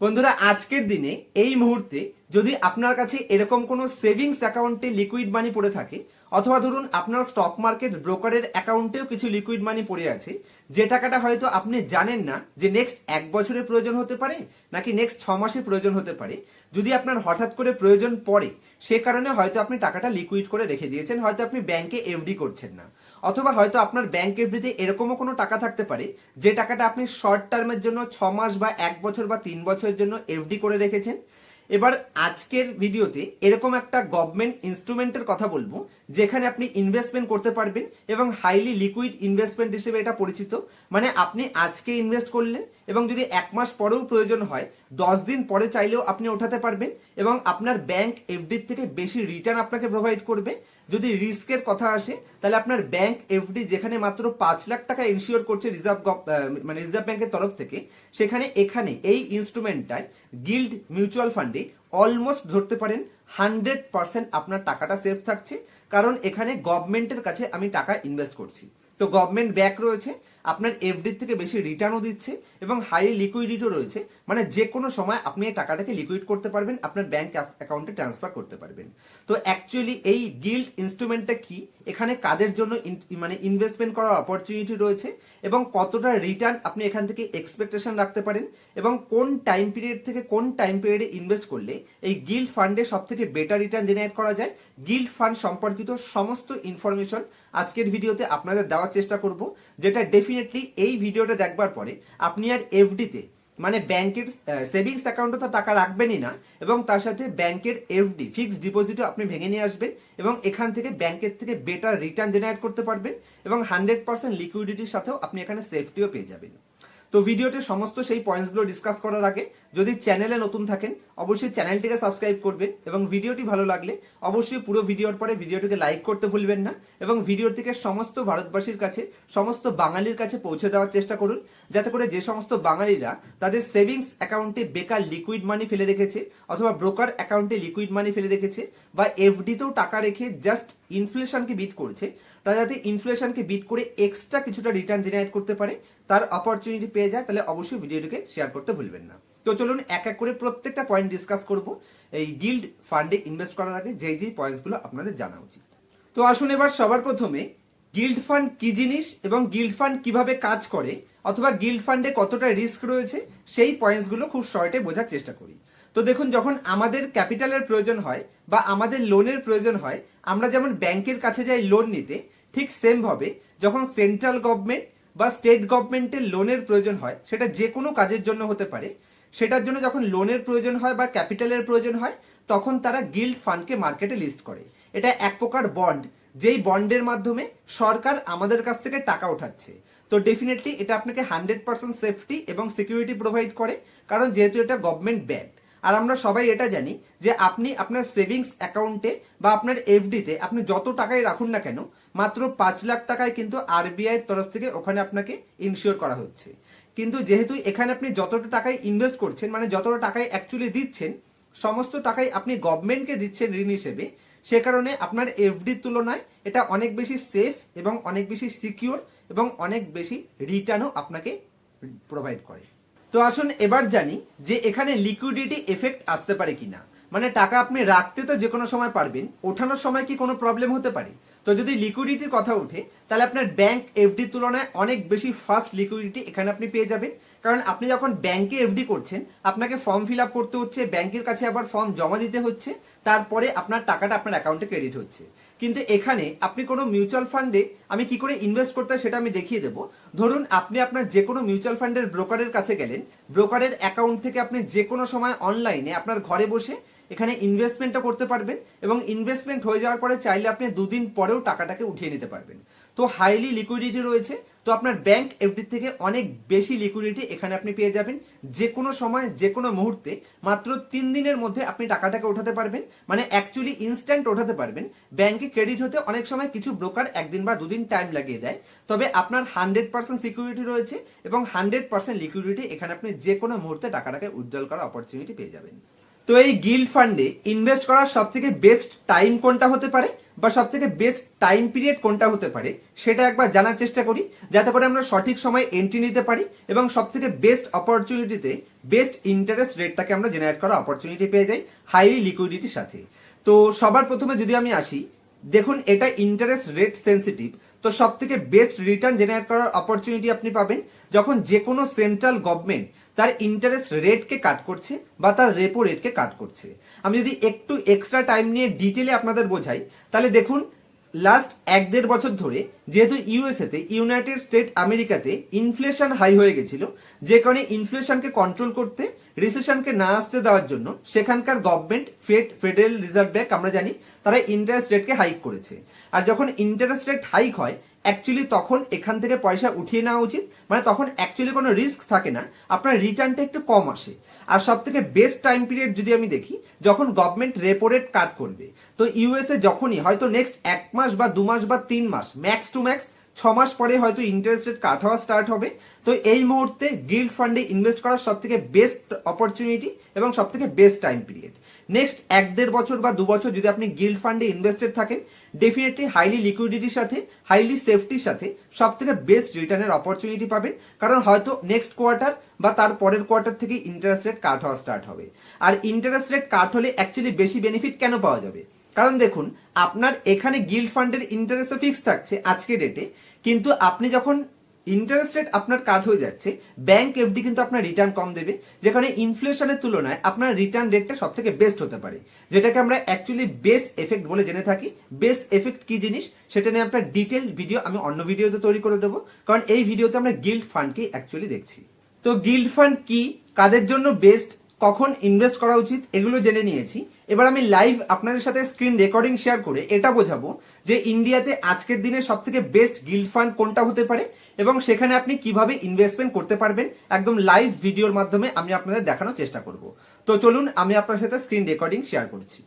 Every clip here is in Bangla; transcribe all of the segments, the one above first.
বন্ধুরা, আজকের দিনে এই মুহূর্তে যদি আপনার কাছে এরকম কোনো সেভিংস অ্যাকাউন্টে লিকুইড মানি পড়ে থাকে, অথবা ধরুন আপনার স্টক মার্কেট ব্রোকারের অ্যাকাউন্টেও কিছু লিকুইড মানি পড়ে আছে, যে টাকাটা হয়তো আপনি জানেন না যে নেক্সট এক বছরের প্রয়োজন হতে পারে, নাকি নেক্সট ছ মাসের প্রয়োজন হতে পারে, যদি আপনার হঠাৎ করে প্রয়োজন পড়ে সে কারণে হয়তো আপনি টাকাটা লিকুইড করে রেখে দিয়েছেন, হয়তো আপনি ব্যাংকে এফডি করছেন না। অথবা হয়তো আপনার ব্যাংক এফডিতে এরকমও কোনো টাকা থাকতে পারে, যে টাকাটা আপনি শর্ট টার্মের জন্য ছ মাস বা এক বছর বা তিন বছরের জন্য এফডি করে রেখেছেন। এবার আজকের ভিডিওতে এরকম একটা গভর্নমেন্ট ইনস্ট্রুমেন্টের কথা বলব, যেখানে আপনি ইনভেস্টমেন্ট করতে পারবেন এবং হাইলি লিকুইড ইনভেস্টমেন্ট হিসেবে এটা পরিচিত। মানে আপনি আজকে ইনভেস্ট করলেন এবং যদি এক মাস পরেও প্রয়োজন হয়, দশ দিন পরে চাইলেও আপনি ওঠাতে পারবেন এবং আপনার ব্যাংক এফডির থেকে বেশি রিটার্ন আপনাকে প্রোভাইড করবে। যদি রিস্কের কথা আসে, তাহলে আপনার ব্যাংক এফডি যেখানে মাত্র পাঁচ লাখ টাকা ইনশিওর করছে রিজার্ভ মানে রিজার্ভ ব্যাংকের তরফ থেকে, সেখানে এখানে এই ইনস্ট্রুমেন্টটায় গিল্ড মিউচুয়াল ফান্ডে অলমোস্ট ধরতে পারেন হান্ড্রেড পার্সেন্ট আপনার টাকাটা সেফ থাকছে। কারণ এখানে গভর্নমেন্টের কাছে আমি টাকা ইনভেস্ট করছি। তো গভর্নমেন্ট ব্যাক রয়েছে আপনার এফডির থেকে বেশি রিটার্নও দিচ্ছে এবং হাই লিকুইডিটিও রয়েছে। মানে যে কোনো সময় আপনি এই টাকাটাকে লিকুইড করতে পারবেন, আপনার ব্যাংক অ্যাকাউন্টে ট্রান্সফার করতে পারবেন। তো অ্যাকচুয়ালি এই গিল্ড ইনস্ট্রুমেন্টটা কি? এখানে কাদের জন্য মানে ইনভেস্টমেন্ট করার অপরচুনিটি রয়েছে এবং কতটা রিটার্ন আপনি এখান থেকে এক্সপেকটেশন রাখতে পারেন এবং কোন টাইম পিরিয়ড থেকে কোন টাইম পিরিয়ডে ইনভেস্ট করলে এই গিল্ড ফান্ডে সব থেকে বেটার রিটার্ন জেনারেট করা যায়। গিল্ড ফান্ড সম্পর্কিত সমস্ত ইনফরমেশন আজকের ভিডিওতে আপনাদের দেওয়ার চেষ্টা করব, যেটা ডেফিনেটলি এই ভিডিওটা দেখবার পরে আপনি আর এফডিতে মানে ব্যাংকের সেভিংস অ্যাকাউন্টে তো টাকা রাখবেনই না, এবং তার সাথে ব্যাংকের এফডি ফিক্সড ডিপোজিটও আপনি ভেঙে নিয়ে আসবেন, এবং এখান থেকে ব্যাংকের থেকে বেটার রিটার্ন জেনারেট করতে পারবেন, এবং হান্ড্রেড পার্সেন্ট লিকুইডিটির সাথেও আপনি এখানে সেফটিও পেয়ে যাবেন। তো ভিডিওতে সমস্ত সেই পয়েন্টসগুলো ডিসকাস করার আগে যদি চ্যানেলে নতুন থাকেন, অবশ্যই চ্যানেলটিকে সাবস্ক্রাইব করবেন এবং ভিডিওটি ভালো লাগলে অবশ্যই পুরো ভিডিওর পরে ভিডিওটিকে লাইক করতে ভুলবেন না এবং ভিডিওটিকে সমস্ত ভারতবাসীর কাছে, সমস্ত বাঙালির কাছে পৌঁছে দেওয়ার চেষ্টা করুন, যাতে করে যে সমস্ত বাঙালিরা তাদের সেভিংস অ্যাকাউন্টে বেকার লিকুইড মানি ফেলে রেখেছে অথবা ব্রোকার অ্যাকাউন্টে লিকুইড মানি ফেলে রেখেছে বা এফডিতেও টাকা রেখে জাস্ট ইনফ্লেশনকে বিট করছে তারা যাতে ইনফ্লেশনকে বিট করে এক্সট্রা কিছুটা রিটার্ন জেনারেট করতে পারে, তার অপরচুনিটি পেয়ে যায়, তাহলে অবশ্যই ভিডিওটিকে শেয়ার করতে ভুলবেন না। তো চলুন এক এক করে প্রত্যেকটা পয়েন্ট ডিসকাস করব। এই গিল্ড ফান্ডে ইনভেস্ট করার আগে যেই যেই পয়েন্টসগুলো আপনাদের জানা উচিত। তো আসুন এবার সবার প্রথমে গিল্ড ফান্ড কি জিনিস এবং গিল্ড ফান্ড কীভাবে কাজ করে, অথবা গিল্ড ফান্ডে কতটা রিস্ক রয়েছে, সেই পয়েন্টসগুলো খুব শর্টে বোঝার চেষ্টা করি। তো দেখুন, যখন আমাদের ক্যাপিটালের প্রয়োজন হয় বা আমাদের লোনের প্রয়োজন হয়, আমরা যেমন ব্যাংকের কাছে যাই লোন নিতে ঠিক সেম ভাবে যখন সেন্ট্রাল গভর্নমেন্ট বা স্টেট গভর্নমেন্টের লোনের প্রয়োজন হয়, সেটা যে কোনো কাজের জন্য হতে পারে, সেটার জন্য যখন লোনের প্রয়োজন হয় বা ক্যাপিটালের প্রয়োজন হয়, তখন তারা গিল্ড ফান্ডকে মার্কেটে লিস্ট করে। এটা এক প্রকার বন্ড যেই বন্ডের মাধ্যমে সরকার আমাদের কাছ থেকে টাকা উঠাচ্ছে। তো ডেফিনেটলি এটা আপনাকে হান্ড্রেড পার্সেন্ট সেফটি এবং সিকিউরিটি প্রোভাইড করে, কারণ যেহেতু এটা গভর্নমেন্ট ব্যাংক আর আমরা সবাই এটা জানি যে আপনি আপনার সেভিংস অ্যাকাউন্টে বা আপনার এফডিতে আপনি যত টাকাই রাখুন না কেন, মাত্র পাঁচ লাখ টাকায় কিন্তু আরবিআই তরফ থেকে ওখানে আপনাকে ইনশিওর করা হচ্ছে। কিন্তু যেহেতু এখানে আপনি যতটা টাকায় ইনভেস্ট করছেন মানে যতটা টাকায় অ্যাকচুয়ালি দিচ্ছেন, সমস্ত টাকাই আপনি গভর্নমেন্টকে দিচ্ছেন ঋণ হিসেবে, সে কারণে আপনার এফডির তুলনায় এটা অনেক বেশি সেফ এবং অনেক বেশি সিকিউর এবং অনেক বেশি রিটার্নও আপনাকে প্রোভাইড করে। তো আসুন এবার জানি যে এখানে লিকুইডিটি এফেক্ট আসতে পারে কিনা। মানে টাকা আপনি রাখতে তো যে কোনো সময় পারবেন, ওঠানোর সময় কি কোনো প্রবলেম হতে পারে? তো যদি লিকুইডিটির কথা ওঠে, তাহলে আপনার ব্যাংক এফডির তুলনায় অনেক বেশি ফাস্ট লিকুইডিটি এখানে আপনি পেয়ে যাবেন। কারণ আপনি যখন ব্যাংকে এফডি করছেন, আপনাকে ফর্ম ফিল আপ করতে হচ্ছে ব্যাংকের কাছে আবার ফর্ম জমা দিতে হচ্ছে, তারপরে আপনার টাকাটা আপনার অ্যাকাউন্টে ক্রেডিট হচ্ছে। কিন্তু এখানে আপনি কোনো মিউচুয়াল ফান্ডে আমি কি করে ইনভেস্ট করতে সেটা আমি দেখিয়ে দেবো। ধরুন আপনি আপনার যে কোনো মিউচুয়াল ফান্ডের ব্রোকারের কাছে গেলেন ব্রোকারের অ্যাকাউন্ট থেকে আপনি যে কোনো সময় অনলাইনে আপনার ঘরে বসে এখানে ইনভেস্টমেন্টটা করতে পারবেন এবং ইনভেস্টমেন্ট হয়ে যাওয়ার পরে চাইলে আপনি দুদিন পরেও টাকাটাকে উঠিয়ে নিতে পারবেন। তো হাইলি লিকুইডিটি রয়েছে তো আপনার ব্যাংক এফডি থেকে অনেক বেশি লিকুইডিটি এখানে আপনি পেয়ে যাবেন। যে কোনো সময় যে কোনো মুহূর্তে, মাত্র তিন দিনের মধ্যে আপনি টাকাটাকে ওঠাতে পারবেন। মানে অ্যাকচুয়ালি ইনস্ট্যান্ট ওঠাতে পারবেন। ব্যাংকে ক্রেডিট হতে অনেক সময় কিছু ব্রোকার একদিন বা দুদিন টাইম লাগিয়ে দেয়। তবে আপনার হান্ড্রেড পার্সেন্ট সিকিউরিটি রয়েছে এবং হান্ড্রেড পার্সেন্ট লিকুইডিটি এখানে আপনি যে কোনো মুহূর্তে টাকাটাকে উজ্জ্বল করার অপরচুনিটি পেয়ে যাবেন। তো এই গিল্ড ফান্ডে ইনভেস্ট করার সব থেকে বেস্ট টাইম কোনটা হতে পারে বা সব থেকে বেস্ট টাইম পিরিয়ড কোনটা হতে পারে সেটা একবার জানার চেষ্টা করি, যাতে করে আমরা সঠিক সময় এন্ট্রি নিতে পারি এবং সব থেকে বেস্ট অপরচুনিটিতে বেস্ট ইন্টারেস্ট রেটটাকে আমরা জেনারেট করার অপরচুনিটি পেয়ে যাই হাইলি লিকুইডিটির সাথে। তো সবার প্রথমে যদি আমি আসি, দেখুন এটা ইন্টারেস্ট রেট সেন্সিটিভ তো সব থেকে বেস্ট রিটার্ন জেনারেট করার অপরচুনিটি আপনি পাবেন যখন যে কোনো সেন্ট্রাল গভর্নমেন্ট তার ইন্টারেস্ট রেটকে কাট করছে বা তার রেপো রেটকে কাট করছে। আমি যদি একটু এক্সট্রা টাইম নিয়ে ডিটেলে আপনাদের বোঝাই, তাহলে দেখুন লাস্ট এক দেড় বছর ধরে যেহেতু ইউএসএতে ইউনাইটেড স্টেট আমেরিকাতে ইনফ্লেশন হাই হয়ে গেছিল, যে কারণে ইনফ্লেশনকে কন্ট্রোল করতে রিসেশনকে না আসতে দেওয়ার জন্য সেখানকার government Fed Federal Reserve Bank আমরা জানি, তারা ইন্টারেস্ট রেটকে হাইক করেছে। আর যখন ইন্টারেস্ট রেট হাইক হয় অ্যাকচুয়ালি তখন এখান থেকে পয়সা উঠিয়ে নেওয়া উচিত। মানে তখন অ্যাকচুয়ালি কোনো রিস্ক থাকে না। আপনার রিটার্নটা একটু কম আসে। আর সব থেকে বেস্ট টাইম পিরিয়ড যদি আমি দেখি, যখন গভর্নমেন্ট রেপো রেট কাট করবে। তো ইউএসএ যখনই, হয়তো নেক্সট এক মাস বা দু মাস বা তিন মাস ম্যাক্স টু ম্যাক্স ছ মাস পরে হয়তো ইন্টারেস্ট রেট কাট হওয়া স্টার্ট হবে। তো এই মুহূর্তে গিল্ড ফান্ডে ইনভেস্ট করার সব থেকে বেস্ট অপরচুনিটি এবং সব থেকে বেস্ট টাইম পিরিয়ড নেক্সট এক দেড় বছর বা দু বছর যদি আপনি গিল্ড ফান্ডে ইনভেস্টেড থাকেন ডেফিনেটলি হাইলি লিকুইডিটির সাথে হাইলি সেফটির সাথে সব থেকে বেস্ট রিটার্নের অপরচুনিটি পাবেন। কারণ হয়তো নেক্সট কোয়ার্টার বা তার পরের কোয়ার্টার থেকে ইন্টারেস্ট রেট কাট হওয়া স্টার্ট হবে। আর ইন্টারেস্ট রেট কাট হলে অ্যাকচুয়ালি বেশি বেনিফিট কেন পাওয়া যাবে? কারণ দেখুন, আপনার এখানে গিল্ড ফান্ডের ইন্টারেস্ট ফিক্স থাকছে আজকে ডেটে কিন্তু আপনি যখন ইন্টারেস্ট রেট আপনার কাট হয়ে যাচ্ছে ব্যাংক এফডি কিন্তু আপনার রিটার্ন কম দেবে, যেখানে ইনফ্লেশনের তুলনায় আপনার রিটার্ন রেটটা সব থেকে বেস্ট হতে পারে। যেটাকে আমরা অ্যাকচুয়ালি বেস এফেক্ট বলে জেনে থাকি। বেস এফেক্ট কি জিনিস? সেটা নিয়ে আপনার ডিটেল ভিডিও আমি অন্য ভিডিওতে তৈরি করে দেবো, কারণ এই ভিডিওতে আমরা গিল্ড ফান্ডকে অ্যাকচুয়ালি দেখছি। তো গিল্ড ফান্ড কি? কাদের জন্য বেস্ট কখন ইনভেস্ট করা উচিত? এগুলো জেনে নিয়েছি। এবার আমি লাইভ আপনাদের সাথে স্ক্রিন রেকর্ডিং শেয়ার করে এটা বোঝাবো যে ইন্ডিয়াতে আজকের দিনে সব থেকে বেস্ট গিল্ড ফান্ড কোনটা হতে পারে এবং সেখানে আপনি কীভাবে ইনভেস্টমেন্ট করতে পারবেন একদম লাইভ ভিডিওর মাধ্যমে আমি আপনাদের দেখানোর চেষ্টা করব। তো চলুন আমি আপনার সাথে স্ক্রিন রেকর্ডিং শেয়ার করছি।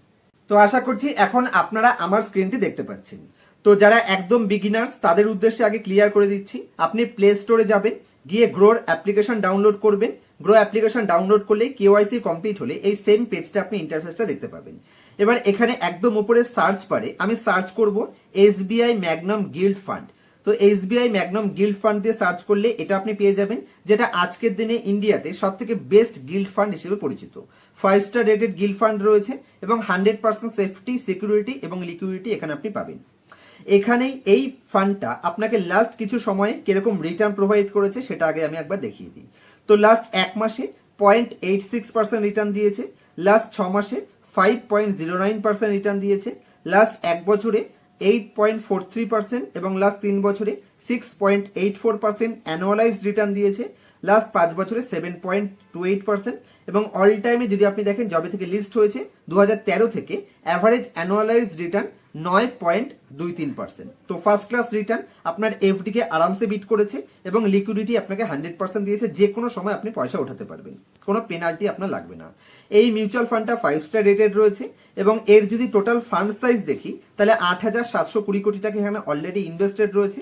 তো আশা করছি এখন আপনারা আমার স্ক্রিনটি দেখতে পাচ্ছেন। তো যারা একদম বিগিনার্স তাদের উদ্দেশ্যে আগে ক্লিয়ার করে দিচ্ছি। আপনি প্লে স্টোরে যাবেন গিয়ে গ্রোর অ্যাপ্লিকেশন ডাউনলোড করবেন। গ্রো অ্যাপ্লিকেশন ডাউনলোড করলে কেওয়াইসি কমপ্লিট হলে এই সেম পেজটা আপনি ইন্টারফেসটা দেখতে পাবেন। এবার এখানে একদম উপরে সার্চ পারে আমি সার্চ করব এসবিআই ম্যাগনাম গিল্ড ফান্ড তো S SBI Magnum gilt fund দিয়ে সার্চ করলে এটা আপনি পেয়ে যাবেন, যেটা আজকের দিনে ইন্ডিয়াতে সব থেকে বেস্ট গিল্ড ফান্ড হিসেবে পরিচিত। Five star rated gilt fund রয়েছে এবং হান্ড্রেড পার্সেন্ট সেফটি সিকিউরিটি এবং লিকুইডিটি এখানে আপনি পাবেন। এখানেই এই ফান্ডটা আপনাকে লাস্ট কিছু সময়ে কীরকম রিটার্ন প্রোভাইড করেছে সেটা আগে আমি একবার দেখিয়ে দিই। তো লাস্ট এক মাসে point eight six percent return দিয়েছে লাস্ট ছ মাসে five point zero nine percent return দিয়েছে লাস্ট এক বছরে eight point four three percent এবং লাস্ট তিন বছরে six point eight four percent annualise return দিয়েছে লাস্ট পাঁচ বছরে seven point two eight percent এবং অল টাইমে যদি আপনি দেখেন জবে থেকে লিস্ট হয়েছে দু হাজার তেরো থেকে অ্যাভারেজ অ্যানুয়ালাইজ রিটার্ন নয় পয়েন্ট দুই তিন পার্সেন্ট। তো ফার্স্ট ক্লাস রিটার্ন আপনার এফডি কে আরামসে বিট করেছে এবং লিকুইডিটি আপনাকে হান্ড্রেড পার্সেন্ট দিয়েছে, যে কোনো সময় আপনি পয়সা ওঠাতে পারবেন। কোনো পেনাল্টি আপনার লাগবে না। এই মিউচুয়াল ফান্ডটা ফাইভ স্টার রেটেড রয়েছে এবং এর যদি টোটাল ফান্ড সাইজ দেখি, তাহলে আট হাজার সাতশো কুড়ি কোটি টাকা এখানে অলরেডি ইনভেস্টেড রয়েছে।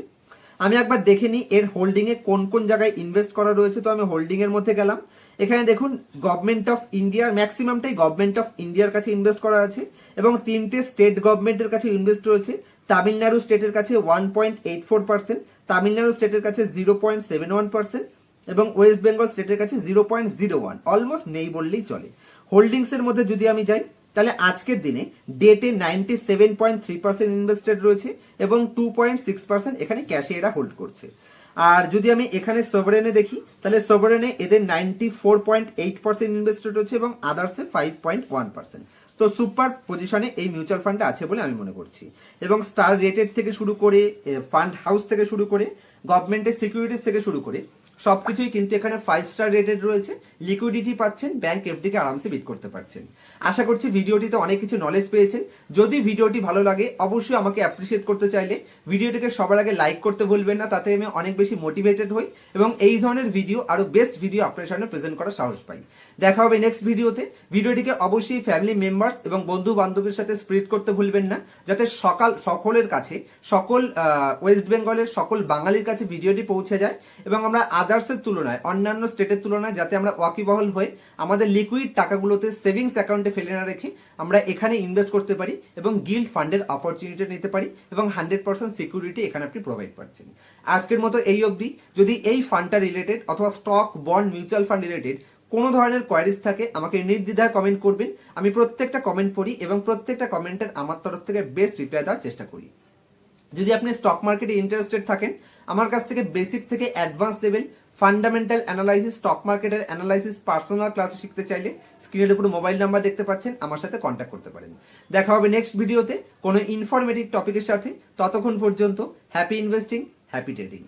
আমি একবার দেখে নিই এর হোল্ডিং এ কোন কোন জায়গায় ইনভেস্ট করা রয়েছে। তো আমি হোল্ডিং এর মধ্যে গেলাম। এখানে দেখুন গভর্নমেন্ট অফ ইন্ডিয়ার ম্যাক্সিমামটাই গভর্নমেন্ট অফ ইন্ডিয়ার কাছে ইনভেস্ট করা আছে এবং তিনটে স্টেট গভর্নমেন্টের কাছে ইনভেস্ট রয়েছে। তামিলনাড়ু স্টেটের কাছে one point eight four percent Tamil Nadu স্টেটের কাছে zero point seven one percent এবং ওয়েস্ট বেঙ্গল স্টেটের কাছে zero point zero one almost নেই বললেই চলে। হোল্ডিংস এর মধ্যে যদি আমি যাই, তাহলে আজকের দিনে ডেটে ninety seven point three percent invested রয়েছে এবং টু পয়েন্ট সিক্স পার্সেন্ট এখানে ক্যাশে এরা হোল্ড করছে। আর যদি আমি এখানে সোভারেনে দেখি, তাহলে সোভারেনে এদের ninety four point eight percent invested রয়েছে এবং আদার্সে ফাইভ পয়েন্ট ওয়ান পার্সেন্ট তো সুপার পজিশনে এই মিউচুয়াল ফান্ডটা আছে বলে আমি মনে করছি। এবং স্টার রেটেড থেকে শুরু করে ফান্ড হাউস থেকে শুরু করে গভর্নমেন্টের সিকিউরিটিস থেকে শুরু করে, সবকিছুই কিন্তু এখানে ফাইভ স্টার রেটেড রয়েছে। লিকুইডিটি পাচ্ছেন ব্যাংক এফডিকে আরামসে বিট করতে পারছেন। আশা করছি ভিডিওটিতে অনেক কিছু নলেজ পেয়েছেন। যদি ভিডিওটি ভালো লাগে, অবশ্যই আমাকে অ্যাপ্রিসিয়েট করতে চাইলে ভিডিওটিকে সবার আগে লাইক করতে ভুলবেন না, তাতে আমি অনেক বেশি মোটিভেটেড হই এবং এই ধরনের ভিডিও আরও বেস্ট ভিডিও আপনার সামনে প্রেজেন্ট করার সাহস পাই। দেখা হবে নেক্সট ভিডিওতে ভিডিওটিকে অবশ্যই ফ্যামিলি মেম্বার্স এবং বন্ধু বান্ধবের সাথে স্প্রেড করতে ভুলবেন না, যাতে সকাল, সকলের কাছে, সকল ওয়েস্ট বেঙ্গলের সকল বাঙালির কাছে ভিডিওটি পৌঁছে যায় এবং আমরা আদার্সের তুলনায়, অন্যান্য স্টেটের তুলনায় যাতে আমরা ওয়াকিবহল হয়ে আমাদের লিকুইড টাকাগুলোতে সেভিংস অ্যাকাউন্টে ফেলে না রেখে আমরা এখানে ইনভেস্ট করতে পারি এবং গিল্ড ফান্ডের অপরচুনিটি নিতে পারি এবং হান্ড্রেড পার্সেন্ট সিকিউরিটি এখানে আপনি প্রোভাইড পাচ্ছেন। আজকের মতো এই অবধি। যদি এই ফান্ডটা রিলেটেড অথবা stock bond mutual fund related কোনো ধরনের কোয়ারিজ থাকে, আমাকে নির্দ্বিধায় কমেন্ট করবেন। আমি প্রত্যেকটা কমেন্ট পড়ি এবং প্রত্যেকটা কমেন্টের আমার তরফ থেকে বেস্ট রিপ্লাই দেওয়ার চেষ্টা করি। যদি আপনি স্টক মার্কেটে ইন্টারেস্টেড থাকেন, আমার কাছ থেকে বেসিক থেকে advance level fundamental analysis stock মার্কেটের অ্যানালাইসিস পার্সোনাল ক্লাসে শিখতে চাইলে স্ক্রিনের উপর মোবাইল নাম্বার দেখতে পাচ্ছেন, আমার সাথে কন্ট্যাক্ট করতে পারেন। দেখা হবে নেক্সট ভিডিওতে কোনো ইনফরমেটিভ টপিকের সাথে। ততক্ষণ পর্যন্ত হ্যাপি ইনভেস্টিং হ্যাপি ট্রেডিং